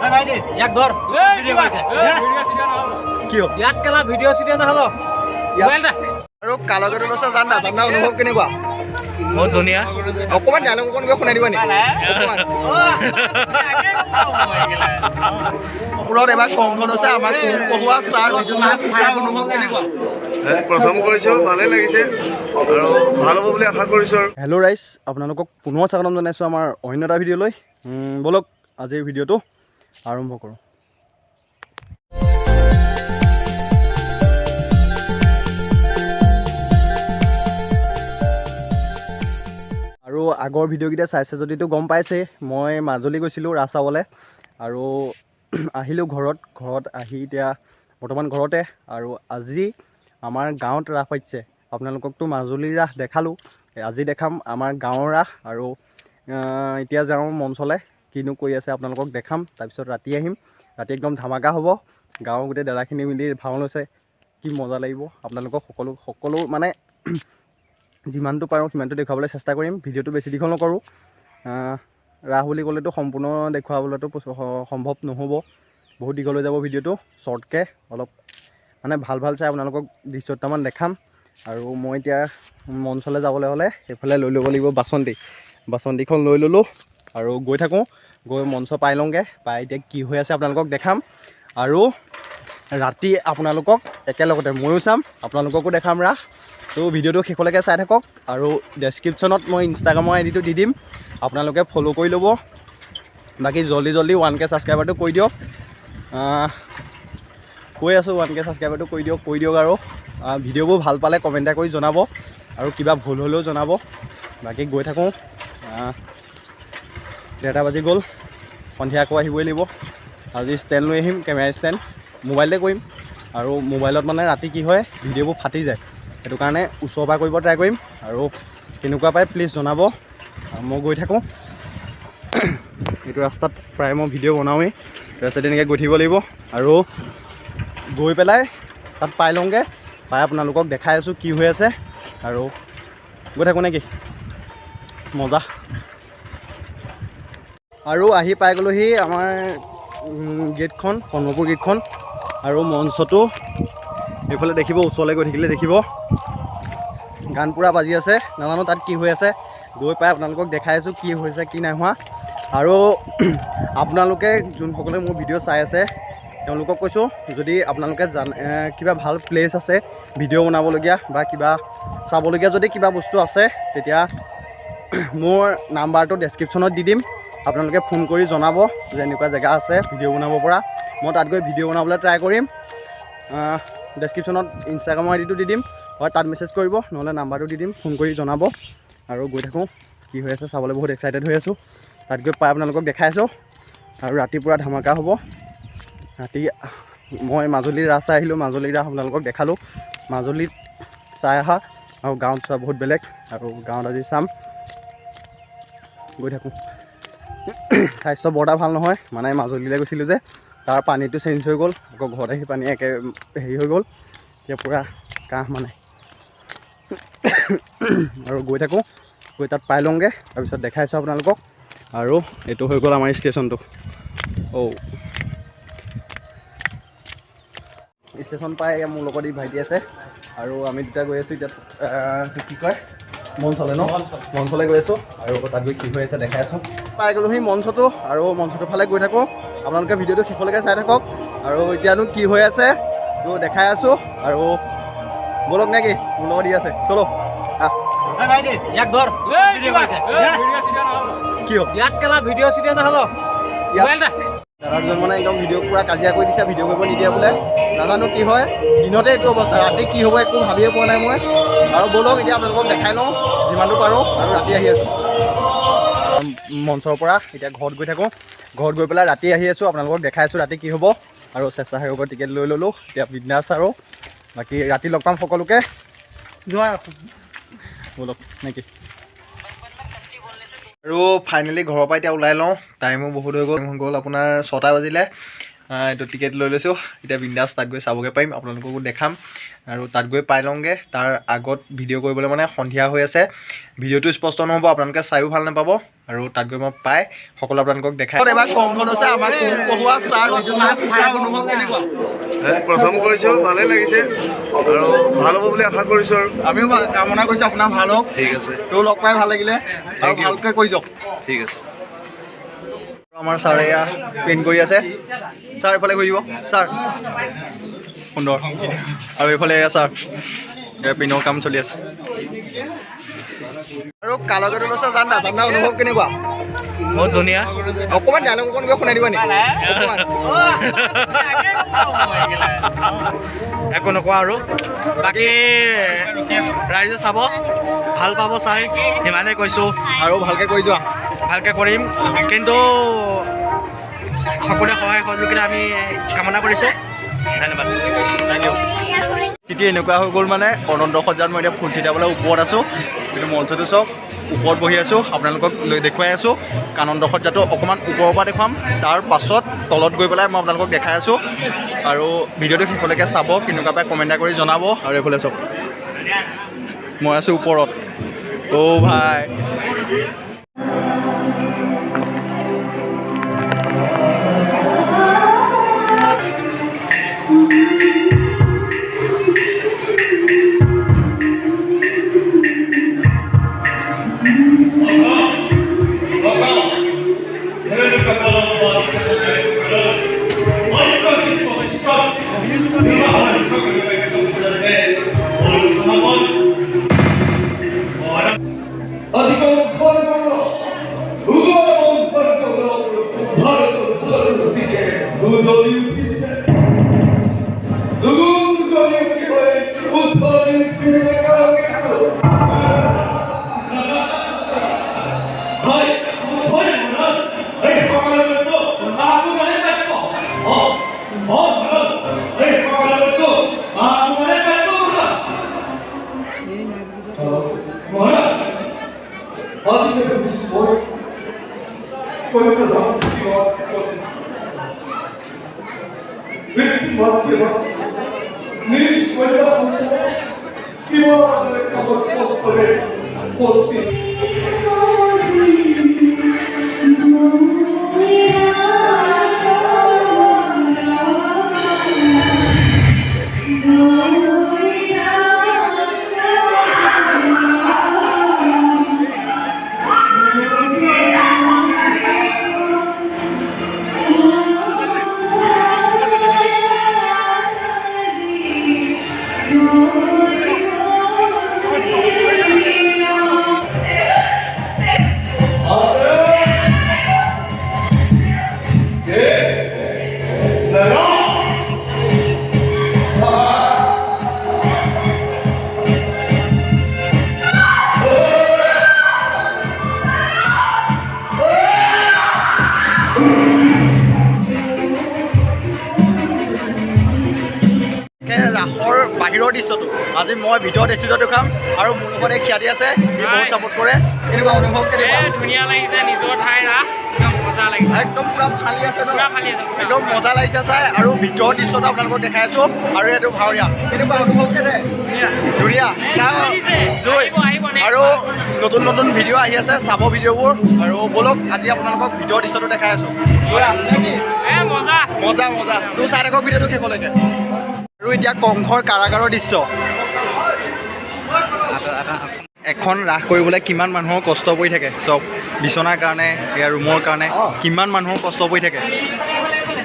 ইয়াক ধৰ ভিডিঅ' কৰিছে কি হ'ল ইয়াত কেলা ভিডিঅ' চিডিঅ' নহ'ব। মোবাইল এটা আৰু কালগত লৈছে জানা জানা অনুভৱ কেনেকুৱা? বহুত ধুনীয়া। অকণমান ডাইলগ অকণ কিবা শুনাই দিবা নেকি পুৰত এবাৰ কংখন হৈছে আমাক পঢ়োৱা ছাৰ অনুভৱ কেনেকুৱা? প্ৰথম কৰিছোঁ ভালেই লাগিছে। আৰু ভালো হ'ব বুলি আশা কৰিছোঁ আৰু। হেল্ল' ৰাইজ আপোনালোকক পুনৰ স্বাগতম জনাইছোঁ আমাৰ অন্য এটা ভিডিঅ'লৈ। ব'লক আজিৰ ভিডিঅ'টো। আৰম্ভ কৰোঁ। আৰু আগৰ ভিডিঅ'কেইটা চাইছে যদিতো গম পাইছে মই মাজুলী গৈছিলোঁ ৰাস চাবলৈ আৰু আহিলোঁ ঘৰত ঘৰত আহি এতিয়া বৰ্তমান ঘৰতে আৰু আজি আমাৰ গাঁৱত ৰাস পাতিছে। আপোনালোককতো মাজুলীৰ ৰাস দেখালোঁ আজি দেখাম আমাৰ গাঁৱৰ ৰাস আৰু এতিয়া যাওঁ মঞ্চলৈ। কিনো কৰি আছে আপোনালোকক দেখাম। তাৰপিছত ৰাতি আহিম। ৰাতি একদম ধামাকা হ'ব। গাঁৱৰ গোটেই দাদাখিনি মিলি ভাও লৈছে। কি মজা লাগিব। আপোনালোকক সকলো সকলো মানে যিমানটো পাৰোঁ সিমানটো দেখুৱাবলৈ চেষ্টা কৰিম। ভিডিঅ'টো বেছি দীঘল নকৰোঁ। ৰাস বুলি ক'লেতো সম্পূৰ্ণ দেখুৱাবলৈতো সম্ভৱ নহ'ব। বহুত দীঘল হৈ যাব ভিডিঅ'টো। শ্বৰ্টকৈ অলপ মানে ভাল ভাল চাই আপোনালোকক দৃশ্য দুটামান দেখাম। আৰু মই এতিয়া মঞ্চলৈ যাবলৈ হ'লে সেইফালে লৈ ল'ব লাগিব বাচন্তি। বাচন্তিখন লৈ ল'লোঁ। আৰু গৈ থাকোঁ গৈ মঞ্চ পাই লওঁগৈ পাই এতিয়া কি হৈ আছে আপোনালোকক দেখাম। আৰু ৰাতি আপোনালোকক একেলগতে ময়ো চাম আপোনালোককো দেখাম ৰাস। ত' ভিডিঅ'টো শেষলৈকে চাই থাকক আৰু ডেছক্ৰিপশ্যনত মই ইনষ্টাগ্ৰামৰ আই ডিটো দি দিম আপোনালোকে ফ'ল' কৰি ল'ব। বাকী জল্দি জল্দি ওৱান কে ছাবস্ক্ৰাইবাৰটো কৰি দিয়ক। কৈ আছোঁ ওৱান কে ছাবস্ক্ৰাইবাৰটো কৰি দিয়ক কৰি দিয়ক আৰু। ভিডিঅ'বোৰ ভাল পালে কমেণ্ট এটা কৰি জনাব আৰু কিবা ভুল হ'লেও জনাব। বাকী গৈ থাকোঁ। ডেৰটা বাজি গ'ল। সন্ধিয়া আকৌ আহিবই লাগিব। আজি ষ্টেণ্ড লৈ আহিম কেমেৰা ষ্টেণ্ড মোবাইলতে কৰিম। আৰু মোবাইলত মানে ৰাতি কি হয় ভিডিঅ'বোৰ ফাটি যায়। সেইটো কাৰণে ওচৰৰ পৰা কৰিব ট্ৰাই কৰিম। আৰু কেনেকুৱা পাই প্লিজ জনাব। মই গৈ থাকোঁ। এইটো ৰাস্তাত প্ৰায় মই ভিডিঅ' বনাওঁৱেই। ৰাস্তাত এনেকৈ গৈ থাকিব লাগিব। আৰু গৈ পেলাই তাত পাই লওঁগৈ। পাই আপোনালোকক দেখাই আছোঁ কি হৈ আছে। আৰু গৈ থাকোঁ নেকি? মজা। আৰু আহি পাই গ'লোহি আমাৰ গেটখন কৰ্ণপুৰ গেটখন আৰু মঞ্চটো। এইফালে দেখিব ওচৰলৈ গৈ থাকিলে দেখিব। গান পূৰা বাজি আছে নাজানো তাত কি হৈ আছে। গৈ পাই আপোনালোকক দেখাই আছোঁ কি হৈছে কি নাই হোৱা। আৰু আপোনালোকে যোনসকলে মোৰ ভিডিঅ' চাই আছে তেওঁলোকক কৈছোঁ যদি আপোনালোকে জান কিবা ভাল প্লেচ আছে ভিডিঅ' বনাবলগীয়া বা কিবা চাবলগীয়া যদি কিবা বস্তু আছে তেতিয়া মোৰ নাম্বাৰটো ডেছক্ৰিপশ্যনত দি দিম। আপোনালোকে ফোন কৰি জনাব যে এনেকুৱা জেগা আছে ভিডিঅ' বনাব পৰা। মই তাত গৈ ভিডিঅ' বনাবলৈ ট্ৰাই কৰিম। ডেছক্ৰিপশ্যনত ইনষ্টাগ্ৰামৰ আই ডিটো দি দিম। হয় তাত মেছেজ কৰিব নহ'লে নাম্বাৰটো দি দিম ফোন কৰি জনাব। আৰু গৈ থাকোঁ কি হৈ আছে চাবলৈ বহুত এক্সাইটেড হৈ আছোঁ। তাত গৈ পাই আপোনালোকক দেখাই আছোঁ। আৰু ৰাতিপুৱা ধামাকা হ'ব। ৰাতি মই মাজুলীৰ ৰাস চাই আহিলোঁ মাজুলীৰ ৰাস আপোনালোকক দেখালোঁ। মাজুলীত চাই অহা আৰু গাঁৱত চোৱা বহুত বেলেগ। আৰু গাঁৱত আজি চাম। গৈ থাকোঁ। স্বাস্থ্য বৰ এটা ভাল নহয়। মানে মাজুলীলৈ গৈছিলোঁ যে তাৰ পানীটো চেঞ্জ হৈ গ'ল। আকৌ ঘৰত আহি পানী একে হেৰি হৈ গ'ল। এতিয়া পূৰা কাহ মানে। আৰু গৈ থাকোঁ। গৈ তাত পাই লওঁগৈ। তাৰপিছত দেখাইছোঁ আপোনালোকক। আৰু এইটো হৈ গ'ল আমাৰ ষ্টেশ্যনটো অ' ষ্টেশ্যন পাই মোৰ লগত ই ভাইটি আছে। আৰু আমি দুটা গৈ আছোঁ এতিয়া কি কয়? মঞ্চলৈ ন? মঞ্চলৈ গৈ আছোঁ। আৰু তাত গৈ কি হৈ আছে দেখাই আছোঁ। পাই গ'লোহি মঞ্চটো আৰু মঞ্চটোৰ ফালে গৈ থাকোঁ। আপোনালোকে ভিডিঅ'টো শেষলৈকে চাই থাকক। আৰু এতিয়ানো কি হৈ আছে তো দেখাই আছোঁ। আৰু ব'লক নে কি মোৰ লগত ই আছে। চলো। আহ। ভিডিঅ' কি হ'ল? ইয়াত কেলা ভিডিঅ' চিডিঅ' নহ'ব? ইয়াত মোবাইল এটা দাদা দুজন মানে একদম ভিডিঅ' পূৰা কাজিয়া কৰি দিছে ভিডিঅ' কৰিব নিদিয়ে বোলে। নাজানো কি হয়। দিনতে এইটো অৱস্থা। ৰাতি কি হ'ব একো ভাবিয়ে পোৱা নাই মই। আৰু ব'লক এতিয়া আপোনালোকক দেখাই লওঁ যিমানটো পাৰোঁ আৰু ৰাতি আহি আছোঁ। মঞ্চৰ পৰা এতিয়া ঘৰত গৈ থাকোঁ। ঘৰত গৈ পেলাই ৰাতি আহি আছোঁ আপোনালোকক দেখাই আছোঁ ৰাতি কি হ'ব। আৰু স্বেচ্ছাসেৱকৰ টিকেট লৈ ল'লোঁ এতিয়া বিন্দাছ আৰু বাকী ৰাতি লগ পাম সকলোকে। যোৱা। ব'লক নেকি? আৰু ফাইনেলি ঘৰৰ পৰা এতিয়া ওলাই লওঁ। টাইমো বহুত হৈ গ'ল হৈ গ'ল আপোনাৰ ছটা বাজিলে। এইটো টিকেট লৈ লৈছোঁ। এতিয়া বিন্দাছ তাত গৈ চাবগৈ পাৰিম আপোনালোককো দেখাম। আৰু তাত গৈ পাই লওঁগৈ তাৰ আগত ভিডিঅ' কৰিবলৈ মানে সন্ধিয়া হৈ আছে। ভিডিঅ'টো স্পষ্ট নহ'ব আপোনালোকে চায়ো ভালো নাপাব। আৰু তাত গৈ মই পাই সকলো আপোনালোকক দেখাই এবাৰ কমখন হৈছে আমাক পঢ়োৱা ছাৰ অনুভৱ কেনেকুৱা? প্ৰথম কৰিছোঁ ভালেই লাগিছে। আৰু ভালো হ'ব বুলি আশা কৰিছোঁ আৰু। আমিও কামনা কৰিছোঁ আপোনাৰ ভালো হওক ঠিক আছে। তোৰ লগ পাই ভালো লাগিলে। আৰু. ভালকৈ কৰি যাওক। ঠিক আছে। আমাৰ ছাৰে এয়া পেইণ্ট কৰি আছে। ছাৰ এইফালে কৰি দিব। ছাৰ। সুন্দৰ। আৰু এইফালে এয়া ছাৰ। এয়া পেইণ্টৰ কাম চলি আছে। আৰু কালগেটো লৈছে জানা জানা অনুভৱ কেনেকুৱা? বহুত ধুনীয়া। অকণমান ডাইলগ অকণ কিবা শুনাই দিবা নেকি? অকণমান। একো নকওঁ আৰু। বাকী ৰাইজে চাব। ভাল পাব চাই সিমানেই কৈছোঁ। আৰু ভালকৈ কৰি যোৱা। ভালকৈ কৰিম কিন্তু সকলোৱে সহায় সহযোগিতা আমি কামনা কৰিছোঁ। ধন্যবাদ। থেংক ইউ স্থিতি এনেকুৱা হৈ গ'ল মানে অনন্ত সজ্জাত মই এতিয়া ফুল ছিটাবলৈ ওপৰত আছোঁ কিন্তু মঞ্চটো চাওক ওপৰত বহি আছোঁ আপোনালোকক লৈ দেখুৱাই আছোঁ কানন্দ সজ্জাটো অকণমান ওপৰৰ পৰা দেখুৱাম তাৰ পাছত তলত গৈ পেলাই মই আপোনালোকক দেখাই আছোঁ আৰু ভিডিঅ'টো শেষলৈকে চাব কেনেকুৱা পাই কমেণ্ট এটা কৰি জনাব আৰু এইফালে চাওক। মই আছোঁ ওপৰত। অ' ভাই। Mora! Olha o que eu disse, foi. Foi o que eu mil coisas que você possa fazer possível. বাহিৰৰ দৃশ্যটো আজি মই ভিতৰৰ দৃশ্যটো দেখাম আৰু মোৰ লগত এই খ্যাতি আছে সি বহুত ছাপোৰ্ট কৰে। কেনেকুৱা অনুভৱ কেনেকুৱা? ধুনীয়া লাগিছে নিজৰ ঠাইৰ ৰাস একদম মজা লাগিছে। একদম পুৰা ফালি আছে ন। একদম মজা লাগিছে চাই আৰু ভিতৰৰ দৃশ্যটো আপোনালোকক দেখাই আছোঁ আৰু এইটো ভাৱৰীয়া। কেনেকুৱা অনুভৱ কেনে? ধুনীয়া। আৰু নতুন নতুন ভিডিঅ' আহি আছে চাব ভিডিঅ'বোৰ। আৰু ব'লক আজি আপোনালোকক ভিতৰৰ দৃশ্যটো দেখাই আছোঁ। মজা। মজা মজা। তোৰ চাই থাকক ভিডিঅ'টো শেষলৈকে। আৰু এতিয়া কংসৰ কাৰাগাৰৰ দৃশ্য। এখন ৰাস কৰিবলৈ কিমান মানুহৰ কষ্ট পৰি থাকে? চব বিচনাৰ কাৰণে এয়া ৰুমৰ কাৰণে কিমান মানুহৰ কষ্ট পৰি থাকে?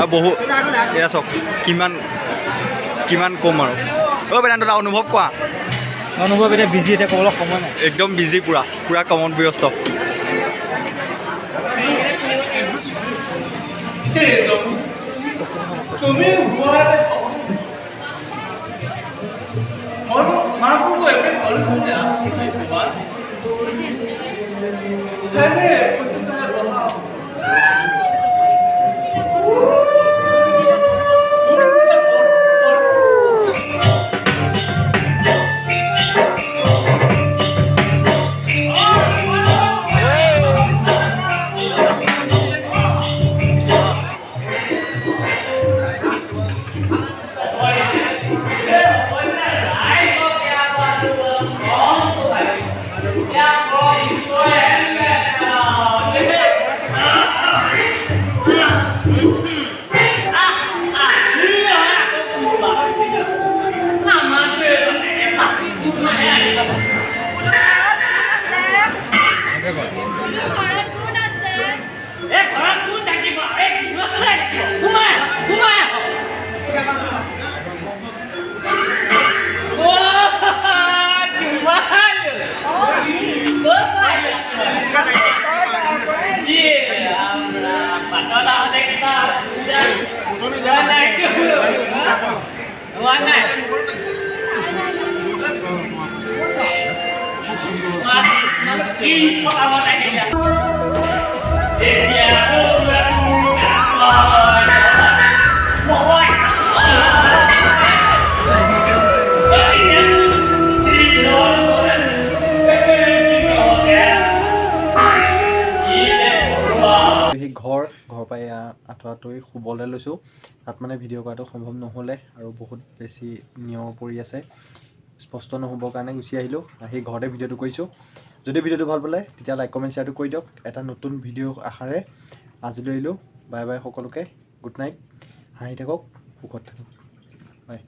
আৰু বহু এয়া চব কিমান কিমান কম আৰু। অ' বেদান দাদা অনুভৱ কোৱা অনুভৱ এতিয়া বিজি এতিয়া ক'বলৈ সময় নাই। একদম বিজি পূৰা পূৰা কমন ব্যস্ত। তুমি और घूमने आपके लिए बीमार है সেই ঘৰ ঘৰৰ পৰা আঁতৰাতৰি শুবলৈ লৈছোঁ। তাত মানে ভিডিঅ' কৰাটো সম্ভৱ নহ'লে আৰু বহুত বেছি নিয়ম পৰি আছে। স্পষ্ট নহ'বৰ কাৰণে গুচি আহিলোঁ। আহি ঘৰতে ভিডিঅ'টো কৰিছোঁ। যদি ভিডিঅ'টো ভাল পালে তেতিয়া লাইক কমেণ্ট শ্বেয়াৰটো কৰি দিয়ক। এটা নতুন ভিডিঅ' আশাৰে আজিলৈ আহিলোঁ বাই বাই সকলোকে। গুড নাইট হাঁহি থাকক। সুখত থাকক। বাই